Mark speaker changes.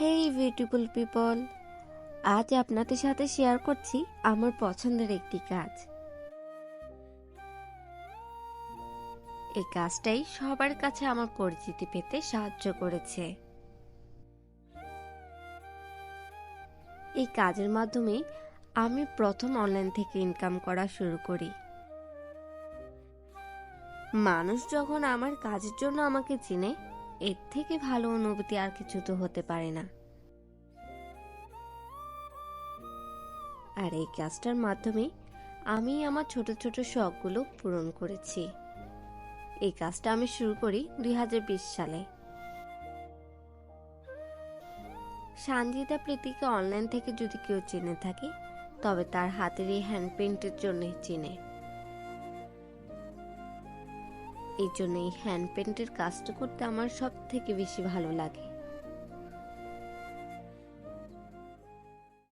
Speaker 1: হেই beautiful people আজ আপনাদের সাথে শেয়ার করছি আমার পছন্দের একটি কাজ। এই কাজটাই সবার কাছে আমার পরিচিতি পেতে সাহায্য করেছে। এই কাজের মাধ্যমে আমি প্রথম অনলাইন থেকে ইনকাম করা শুরু করি। মানুষ যখন আমার কাজের জন্য আমাকে চিনে এর থেকে ভালো অনুভূতি আর কিছু তো হতে পারে না। আর এই কাজটার মাধ্যমে আমি আমার ছোট ছোট শখগুলো পূরণ করেছি। এই কাজটা আমি শুরু করি দুই হাজার বিশ সালে। সানজিদা প্রীতিকে অনলাইন থেকে যদি কেউ চিনে থাকে, তবে তার হাতের এই হ্যান্ড পেন্টের জন্যই চিনে। এই জন্য এই হ্যান্ড পেন্টের কাজটা করতে আমার সব থেকে বেশি ভালো লাগে।